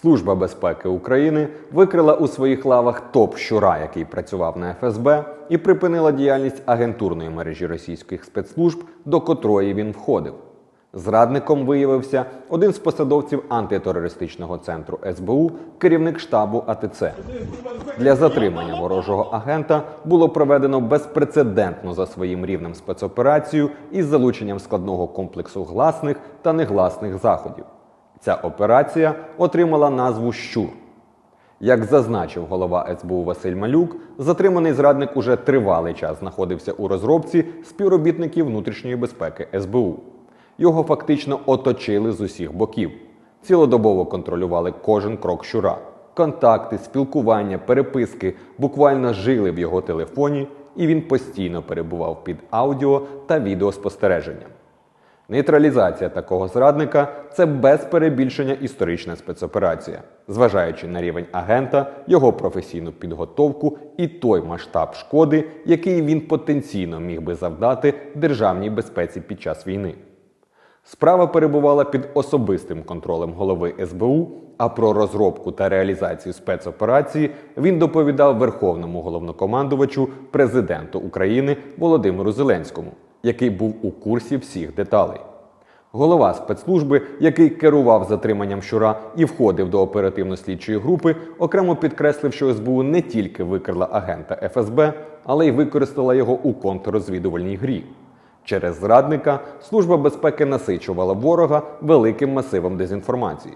Служба безпеки України викрила у своїх лавах топ щура, який працював на ФСБ, і припинила діяльність агентурної мережі російських спецслужб, до котрої він входив. Зрадником виявився один з посадовців антитерористичного центру СБУ, керівник штабу АТЦ. Для затримання ворожого агента було проведено безпрецедентну за своїм рівнем спецоперацію із залученням складного комплексу гласних та негласних заходів. Ця операція отримала назву Щур. Як зазначив голова СБУ Василь Малюк, затриманий зрадник уже тривалий час знаходився у розробці співробітників внутрішньої безпеки СБУ. Його фактично оточили з усіх боків. Цілодобово контролювали кожен крок щура. Контакти, спілкування, переписки буквально жили в його телефоні, і він постійно перебував під аудіо та відеоспостереженням. Нейтралізація такого зрадника це без перебільшення історична спецоперація, зважаючи на рівень агента, його професійну підготовку і той масштаб шкоди, який він потенційно міг би завдати державній безпеці під час війни. Справа перебувала під особистим контролем голови СБУ, а про розробку та реалізацію спецоперації він доповідав Верховному головнокомандувачу президенту України Володимиру Зеленському, який був у курсі всіх деталей. Голова спецслужби, який керував затриманням щура і входив до оперативно-слідчої групи, окремо підкреслив, що СБУ не тільки викрила агента ФСБ, але й використала його у контррозвідувальній грі. Через зрадника Служба безпеки насичувала ворога великим масивом дезінформації.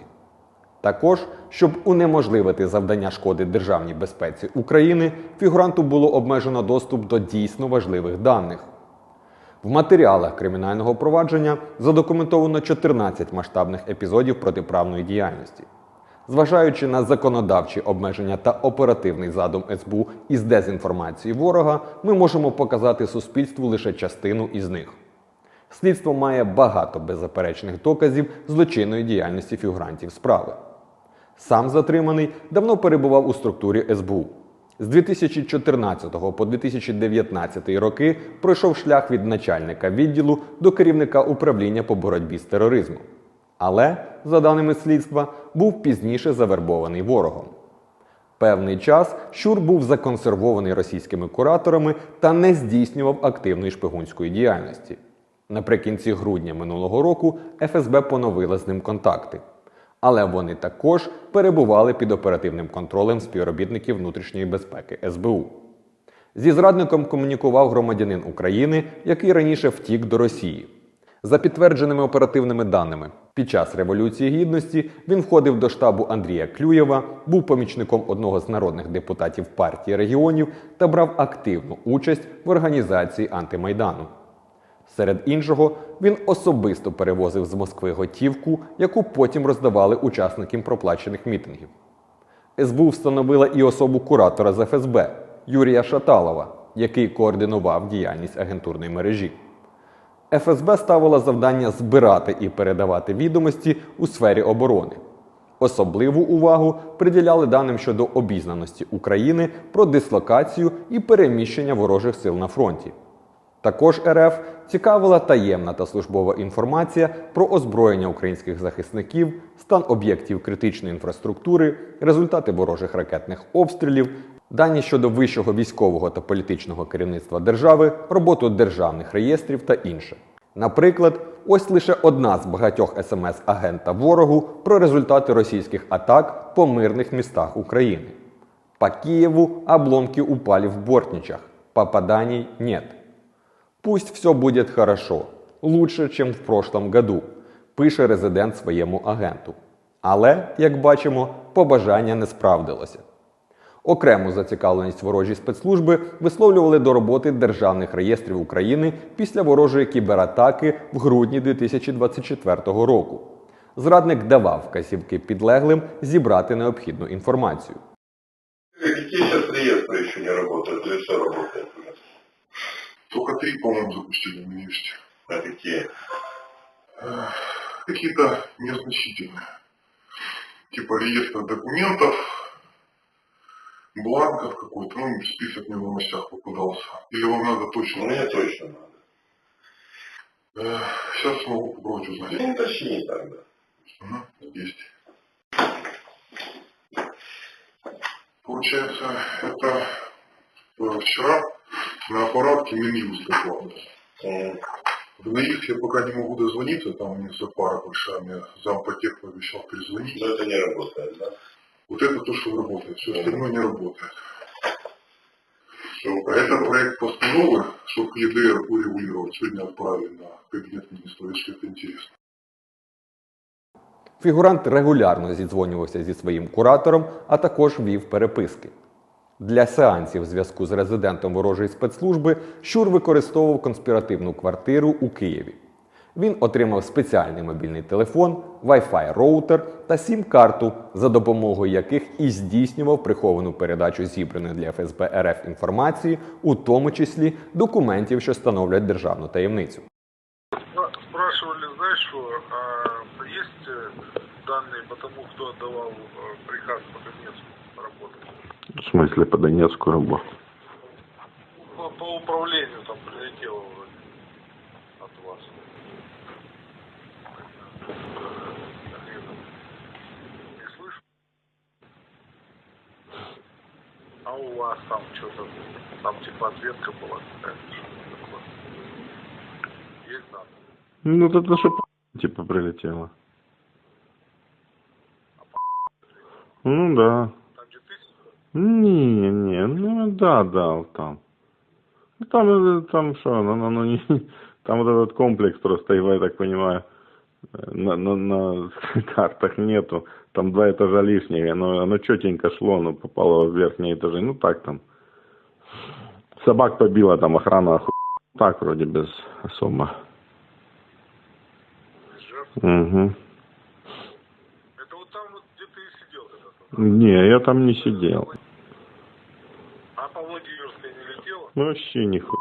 Також, щоб унеможливити завдання шкоди державній безпеці України, фігуранту було обмежено доступ до дійсно важливих даних. В матеріалах кримінального провадження задокументовано 14 масштабних епізодів протиправної діяльності. Зважаючи на законодавчі обмеження та оперативний задум СБУ із дезінформації ворога, ми можемо показати суспільству лише частину із них. Слідство має багато беззаперечних доказів злочинної діяльності фігурантів справи. Сам затриманий давно перебував у структурі СБУ. З 2014 по 2019 роки пройшов шлях від начальника відділу до керівника управління по боротьбі з тероризмом. Але, за даними слідства, був пізніше завербований ворогом. Певний час Щур був законсервований російськими кураторами та не здійснював активної шпигунської діяльності. Наприкінці грудня минулого року ФСБ поновила з ним контакти. Але вони також перебували під оперативним контролем співробітників внутрішньої безпеки СБУ. Зі зрадником комунікував громадянин України, який раніше втік до Росії. За підтвердженими оперативними даними, під час Революції Гідності він входив до штабу Андрія Клюєва, був помічником одного з народних депутатів партії регіонів та брав активну участь в організації антимайдану. Серед іншого, він особисто перевозив з Москви готівку, яку потім роздавали учасникам проплачених мітингів. СБУ встановила і особу куратора з ФСБ Юрія Шаталова, який координував діяльність агентурної мережі. ФСБ ставила завдання збирати і передавати відомості у сфері оборони. Особливу увагу приділяли даним щодо обізнаності України про дислокацію і переміщення ворожих сил на фронті. Також РФ цікавила таємна та службова інформація про озброєння українських захисників, стан об'єктів критичної інфраструктури, результати ворожих ракетних обстрілів, дані щодо вищого військового та політичного керівництва держави, роботу державних реєстрів та інше. Наприклад, ось лише одна з багатьох смс агента ворогу про результати російських атак по мирних містах України. По Киеву обломки упали в Бортничах, попаданий нет. Пусть все будет хорошо, лучше, чем в прошлом году, пише резидент своєму агенту. Але, як бачимо, побажання не справдилося. Окрему зацікавленість ворожі спецслужби висловлювали до роботи державних реєстрів України після ворожої кібератаки в грудні 2024 року. Зрадник давав вказівки підлеглим зібрати необхідну інформацію. Какие сейчас реестры еще не или все работает? Только три, по-моему, запустили на месте. А какие? Какие-то незначительные. Типа реестр документов, бланков какой-то, ну, список мне в новостях попадался. Или вам надо точно? Мне точно надо. Сейчас смогу попробовать узнать. Ну, уточни тогда. Ага, есть. Получается, это э, вчера на аппаратке Минюст доклад. М, В НАИФ я пока не могу дозвониться, там у них запара большая, мне зампотех пообещал перезвонить. Но это не работает, да? Вот это то, что работает, все остальное не работает. Что А это проект постановы, чтобы ЕДР урегулировать, сегодня отправили на кабинет министра, если это интересно. Фігурант регулярно зідзвонювався зі своїм куратором, а також вів переписки. Для сеансів зв'язку з резидентом ворожої спецслужби Щур використовував конспіративну квартиру у Києві. Він отримав спеціальний мобільний телефон, Wi-Fi роутер та сім-карту, за допомогою яких і здійснював приховану передачу зібраної для ФСБ РФ інформації, у тому числі документів, що становлять державну таємницю. Ну, Спрашивали, знаешь что, а есть э, данные по тому, кто отдавал э, приказ по Донецку работать? В смысле по Донецку работу? По, по управлению там прилетело вроде от вас. Не слышу? А у вас там что-то, там типа ответка была какая-то? Есть данные? Ну, это что типа прилетело. Ну да. Не, не, ну да, да, там. Ну, Там, э, там что, ну, ну, ну, не, там вот этот комплекс просто его, я так понимаю, э, на, на, на картах нету. Там два этажа лишние, оно, оно четенько шло, но попало в верхние этажи. Ну так там. Собак побила, там охрана оху... Так вроде без особо. Угу. Не, я там не сидел. А по Владимирской не летело? Ну, Вообще не ху...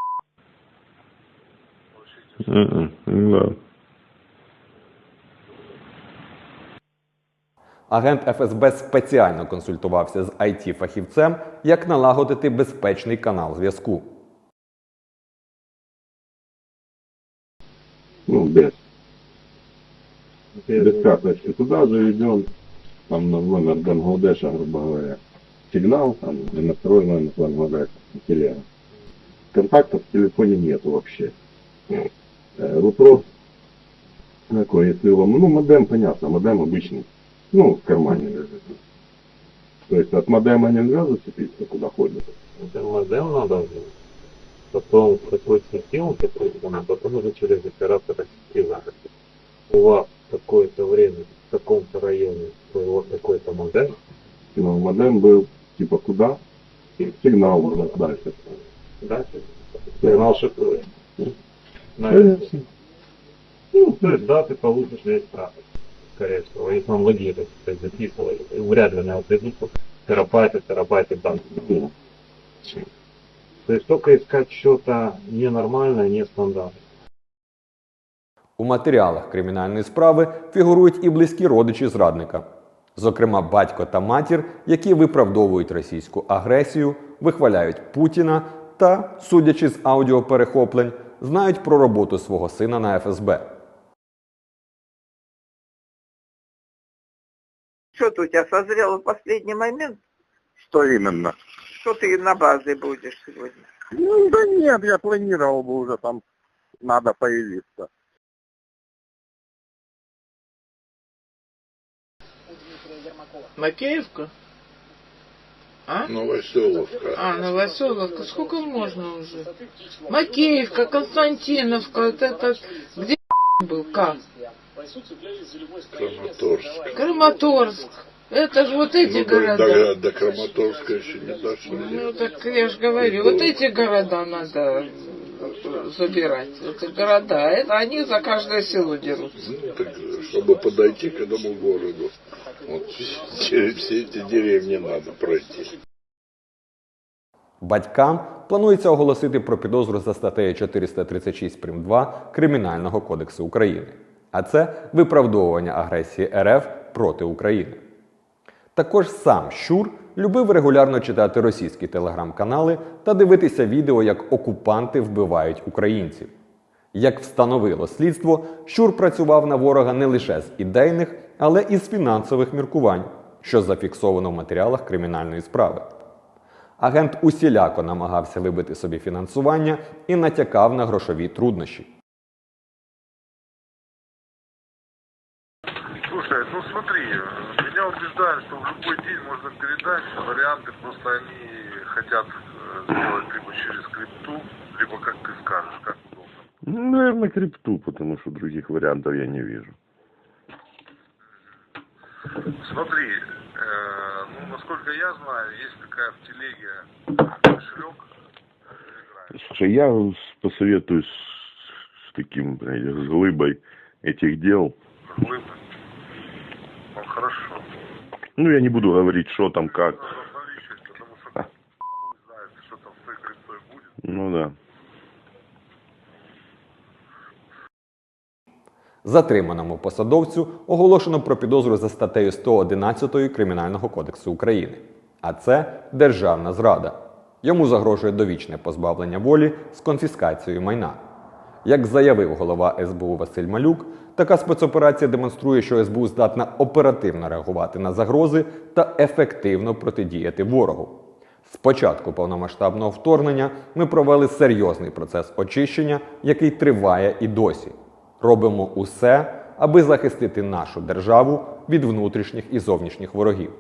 Вообще М-м, Да. Агент ФСБ спеціально консультувався з IT-фахівцем, як налагодити безпечний канал зв'язку. ну, без, без карточки. Туда заведен там на номер Бангладеша, грубо говоря, сигнал, там, и настроен номер Бангладеша, телега. Контактов в телефоне нет вообще. Э, Вопрос такой, если вам, ну, модем, понятно, модем обычный, ну, в кармане лежит. То есть от модема нельзя зацепиться, куда ходит. Это модем надо, потом приходится сетевым приходится, а потом уже через оператора сети заходит. У вас какое-то время в таком-то районе был какой-то модем, Но модем был, типа, куда? И сигнал уже дальше. да? Сигнал шифрует. На Конечно. Ну, то есть, да, ты получишь весь трафик, скорее всего. Если вам логи, сказать, записывали, вряд ли на это идут терабайты, терабайты данных. Ну, То есть только искать что-то ненормальное, нестандартное. У матеріалах кримінальної справи фігурують і близькі родичі зрадника, зокрема батько та матір, які виправдовують російську агресію, вихваляють Путіна та, судячи з аудіоперехоплень, знають про роботу свого сина на ФСБ. Что-то у тебя созрело в последний момент? Что именно? Что ты на базе будешь сегодня? Ну да нет, я планировал бы уже там надо появиться. Макеевка? А? Новоселовка. А, Новоселовка. Сколько можно уже? Макеевка, Константиновка, вот это... Где был? Как? Краматорск. Краматорск. Это же вот эти города. до Краматорска еще не дошли. Ну, так я же говорю, вот эти города надо забирать. Это города. Это они за каждое село дерутся. Ну, так, чтобы подойти к этому городу. Вот через все эти деревни надо пройти. Батькам планується оголосити про підозру за статтею 436 прим. 2 Кримінального кодексу України. А це виправдовування агресії РФ проти України. Також сам Щур любив регулярно читати російські телеграм-канали та дивитися відео, як окупанти вбивають українців. Як встановило слідство, Щур працював на ворога не лише з ідейних, але і з фінансових міркувань, що зафіксовано в матеріалах кримінальної справи. Агент усіляко намагався вибити собі фінансування і натякав на грошові труднощі. Слушай, ну смотри, меня убеждают, что в любой день можно передать варианты, просто они хотят э, сделать либо через крипту, либо как ты скажешь, как удобно. Ну, наверное, крипту, потому что других вариантов я не вижу. Смотри, э, ну, насколько я знаю, есть такая в телеге кошелек. Слушай, я посоветуюсь с, с таким, блядь, с глыбой этих дел. Глыбы. Ну, хорошо. Ну, я не буду говорить, что там, как. Ну да. Затриманому посадовцю оголошено про підозру за статтею 111 Кримінального кодексу України. А це державна зрада. Йому загрожує довічне позбавлення волі з конфіскацією майна. Як заявив голова СБУ Василь Малюк, така спецоперація демонструє, що СБУ здатна оперативно реагувати на загрози та ефективно протидіяти ворогу. З початку повномасштабного вторгнення ми провели серйозний процес очищення, який триває і досі. Робимо усе, аби захистити нашу державу від внутрішніх і зовнішніх ворогів.